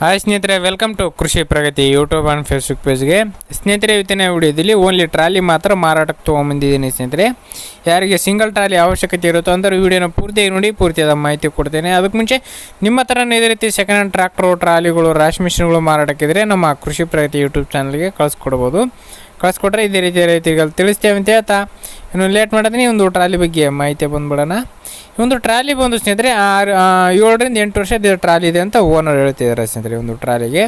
Hi ಸ್ನೇಹಿತರೆ welcome to Krishi Pragati YouTube and Facebook ಪೇಜ್ಗೆ ಸ್ನೇಹಿತರೆ, ಇವತ್ತಿನ ವಿಡಿಯೋದಲ್ಲಿ ಓನ್ಲಿ ಟ್ರಾಲಿ ಮಾತ್ರ ಮಾರಾಟಕ್ಕೆ ತೊಗೊಂಬಂದಿದ್ದೀನಿ ಸ್ನೇಹಿತರೆ. ಯಾರಿಗೆ ಸಿಂಗಲ್ ಟ್ರಾಲಿ ಅವಶ್ಯಕತೆ ಇರುತ್ತೋ ಅಂದರೆ ವಿಡಿಯೋನ ಪೂರ್ತಿಯಾಗಿ ನೋಡಿ, ಪೂರ್ತಿಯಾದ ಮಾಹಿತಿ ಕೊಡ್ತೇನೆ. ಅದಕ್ಕೆ ಮುಂಚೆ ನಿಮ್ಮ ಹತ್ರ ಇದೇ ರೀತಿ ಸೆಕೆಂಡ್ ಹ್ಯಾಂಡ್ ಟ್ರ್ಯಾಕ್ಟ್ರು ಟ್ರಾಲಿಗಳು ರಾಶಿ ಮಿಷಿನ್ಗಳು ಮಾರಾಟಕ್ಕಿದ್ರೆ ನಮ್ಮ ಕೃಷಿ ಪ್ರಗತಿ ಯೂಟ್ಯೂಬ್ ಚಾನಲ್ಗೆ ಕಳಿಸ್ಕೊಡ್ಬೋದು. ಕಳಿಸ್ಕೊಟ್ರೆ ಇದೇ ರೀತಿ ರೈತರಿಗೆ ತಿಳಿಸ್ತೇವೆ ಅಂತ ಹೇಳ್ತಾ. ಇನ್ನು ಲೇಟ್ ಮಾಡಿದ್ರೆ ಒಂದು ಟ್ರಾಲಿ ಬಗ್ಗೆ ಮಾಹಿತಿ ಬಂದ್ಬಿಡೋಣ. ಈ ಒಂದು ಟ್ರಾಲಿ ಬಂದು ಸ್ನೇಹಿತರೆ ಆರು ಏಳರಿಂದ ಎಂಟು ವರ್ಷದ ಟ್ರಾಲಿ ಇದೆ ಅಂತ ಓನರ್ ಹೇಳ್ತಿದ್ದಾರೆ ಸ್ನೇಹಿತರೆ ಒಂದು ಟ್ರಾಲಿಗೆ.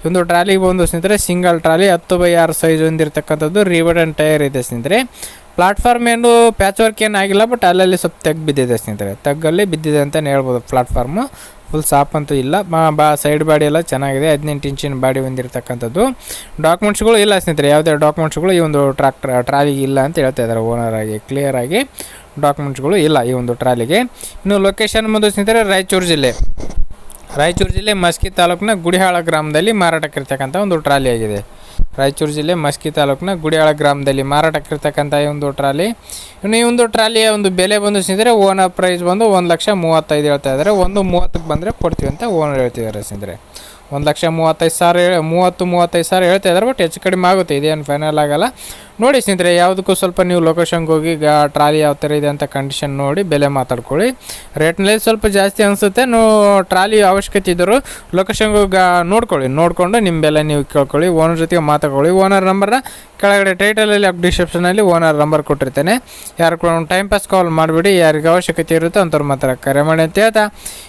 ಈ ಒಂದು ಟ್ರಾಲಿಗೆ ಬಂದು ಸ್ನೇಹಿತರೆ ಸಿಂಗಲ್ ಟ್ರಾಲಿ, ಹತ್ತು ಬೈ ಆರು ಸೈಜ್ ಹೊಂದಿರತಕ್ಕಂಥದ್ದು ರಿವರ್ಡನ್ ಟೈರ್ ಇದೆ ಸ್ನೇಹಿತರೆ. ಪ್ಲಾಟ್ಫಾರ್ಮ್ ಏನು ಪ್ಯಾಚ್ ವರ್ಕ್ ಏನು ಆಗಿಲ್ಲ ಬಟ್ ಅಲ್ಲಲ್ಲಿ ಸ್ವಲ್ಪ ತೆಗ್ ಬಿದ್ದಿದೆ ಸ್ನೇಹಿತರೆ. ತಗ್ಗಲ್ಲಿ ಬಿದ್ದಿದೆ ಅಂತಲೇ ಹೇಳ್ಬೋದು ಪ್ಲಾಟ್ಫಾರ್ಮು ಫುಲ್ ಸಾಪ್ ಅಂತೂ ಇಲ್ಲ. ಬಾ- ಸೈಡ್ ಬಾಡಿ ಎಲ್ಲ ಚೆನ್ನಾಗಿದೆ. ಹದಿನೆಂಟು ಇಂಚಿನ ಬಾಡಿ ಹೊಂದಿರತಕ್ಕಂಥದ್ದು. ಡಾಕ್ಯುಮೆಂಟ್ಸ್ಗಳು ಇಲ್ಲ ಸ್ನೇಹಿತರೆ. ಯಾವುದೇ ಡಾಕ್ಯುಮೆಂಟ್ಸ್ಗಳು ಈ ಒಂದು ಟ್ರಾಕ್ಟರ್ ಟ್ರಾಲಿಗೆ ಇಲ್ಲ ಅಂತ ಹೇಳ್ತಾ ಇದ್ದಾರೆ. ಓನರ್ ಆಗಿ ಕ್ಲಿಯರ್ ಆಗಿ ಡಾಕ್ಯುಮೆಂಟ್ಸ್ಗಳು ಇಲ್ಲ ಈ ಒಂದು ಟ್ರಾಲಿಗೆ ಇನ್ನು ಲೊಕೇಶನ್ ಬಂದು ಸ್ನೇಹಿತರೆ ರಾಯಚೂರು ಜಿಲ್ಲೆ. ರಾಯಚೂರು ಜಿಲ್ಲೆ ಮಸ್ಕಿ ತಾಲೂಕಿನ ಗುಡಿಹಾಳ ಗ್ರಾಮದಲ್ಲಿ ಮಾರಾಟಕ್ಕಿರ್ತಕ್ಕಂಥ ಒಂದು ಟ್ರಾಲಿ ಆಗಿದೆ. ರಾಯಚೂರು ಜಿಲ್ಲೆ ಮಸ್ಕಿ ತಾಲೂಕಿನ ಗುಡಿಹಾಳ ಗ್ರಾಮದಲ್ಲಿ ಮಾರಾಟಕ್ಕಿರ್ತಕ್ಕಂಥ ಈ ಒಂದು ಟ್ರಾಲಿ. ಇನ್ನು ಈ ಒಂದು ಟ್ರಾಲಿಯ ಒಂದು ಬೆಲೆ ಬಂದು ಸ್ನೇಹಿತರೆ, ಓನರ್ ಪ್ರೈಸ್ ಬಂದು ಒಂದು ಲಕ್ಷ ಮೂವತ್ತೈದು ಹೇಳ್ತಾ ಇದ್ದಾರೆ. ಒಂದು ಮೂವತ್ತಕ್ಕೆ ಬಂದರೆ ಕೊಡ್ತೀವಿ ಅಂತ ಓನರ್ ಹೇಳ್ತಿದ್ದಾರೆ ಸ್ನೇಹಿತರೆ. ಒಂದು ಲಕ್ಷ ಮೂವತ್ತೈದು ಸಾವಿರ ಮೂವತ್ತು ಮೂವತ್ತೈದು ಸಾವಿರ ಹೇಳ್ತಾ ಇದ್ದಾರೆ, ಬಟ್ ಹೆಚ್ಚು ಕಡಿಮೆ ಆಗುತ್ತೆ. ಇದೇನು ಫೈನಲ್ ಆಗಲ್ಲ. ನೋಡಿ ಸ್ನೇಹಿತರೆ, ಯಾವುದಕ್ಕೂ ಸ್ವಲ್ಪ ನೀವು ಲೊಕೇಶನ್ಗೆ ಹೋಗಿ ಟ್ರಾಲಿ ಯಾವ ಥರ ಇದೆ ಅಂತ ಕಂಡೀಷನ್ ನೋಡಿ, ಬೆಲೆ ಮಾತಾಡ್ಕೊಳ್ಳಿ. ರೇಟ್ನಲ್ಲಿ ಸ್ವಲ್ಪ ಜಾಸ್ತಿ ಅನಿಸುತ್ತೆ, ನೀವು ಟ್ರಾಲಿ ಅವಶ್ಯಕತೆ ಇದ್ದರು ಲೊಕೇಶನ್ಗೆ ನೋಡ್ಕೊಳ್ಳಿ. ನೋಡಿಕೊಂಡು ನಿಮ್ಮ ಬೆಲೆ ನೀವು ಕೇಳ್ಕೊಳ್ಳಿ. ಓನರ್ ಜೊತೆಗೆ ಮಾತಾಡ್ಕೊಳ್ಳಿ. ಓನರ್ ನಂಬರ್ನ ಕೆಳಗಡೆ ಟೈಟಲಲ್ಲಿ ಅಪ್ ಡಿಸ್ಕ್ರಿಪ್ಷನಲ್ಲಿ ಓನರ್ ನಂಬರ್ ಕೊಟ್ಟಿರ್ತೇನೆ. ಯಾರು ಕೂಡ ಒಂದು ಟೈಮ್ ಪಾಸ್ ಕಾಲ್ ಮಾಡಿಬಿಡಿ. ಯಾರಿಗೆ ಅವಶ್ಯಕತೆ ಇರುತ್ತೋ ಅಂತವ್ರು ಮಾತ್ರ ಕರೆ ಮಾಡಿ ಅಂತ ಹೇಳ್ತಾ,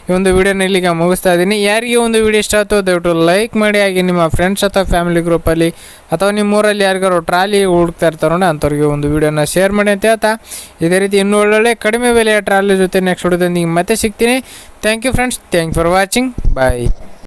ಈ ಒಂದು ವಿಡಿಯೋನ ಇಲ್ಲಿಗೆ ಮುಗಿಸ್ತಾ ಇದ್ದೀನಿ. ಯಾರಿಗೆ ಒಂದು ವಿಡಿಯೋ ಇಷ್ಟ ಆಯ್ತು, ದಯವಿಟ್ಟು ಲೈಕ್ ಮಾಡಿ. ಹಾಗೆ ನಿಮ್ಮ ಫ್ರೆಂಡ್ಸ್ ಅಥವಾ ಫ್ಯಾಮಿಲಿ ಗ್ರೂಪಲ್ಲಿ ಅಥವಾ ನಿಮ್ಮ ಊರಲ್ಲಿ ಯಾರಿಗಾರು ಟ್ರಾಲಿ ಹುಡುಕ್ತಾ ನೋಡಿ ಅಂಥವ್ರಿಗೆ ಒಂದು ವಿಡಿಯೋನ ಶೇರ್ ಮಾಡಿ ಅಂತ ಹೇಳ್ತಾ. ಇದೇ ರೀತಿ ಇನ್ನೂ ಒಳ್ಳೊಳ್ಳೆ ಕಡಿಮೆ ಬೆಲೆಯ ಟ್ರಾಲಿ ಜೊತೆ ನೆಕ್ಸ್ಟ್ ವಿಡಿಯೋದೊಂದಿಗೆ ಮತ್ತೆ ಸಿಗ್ತೀನಿ. Thank you friends thank for watching bye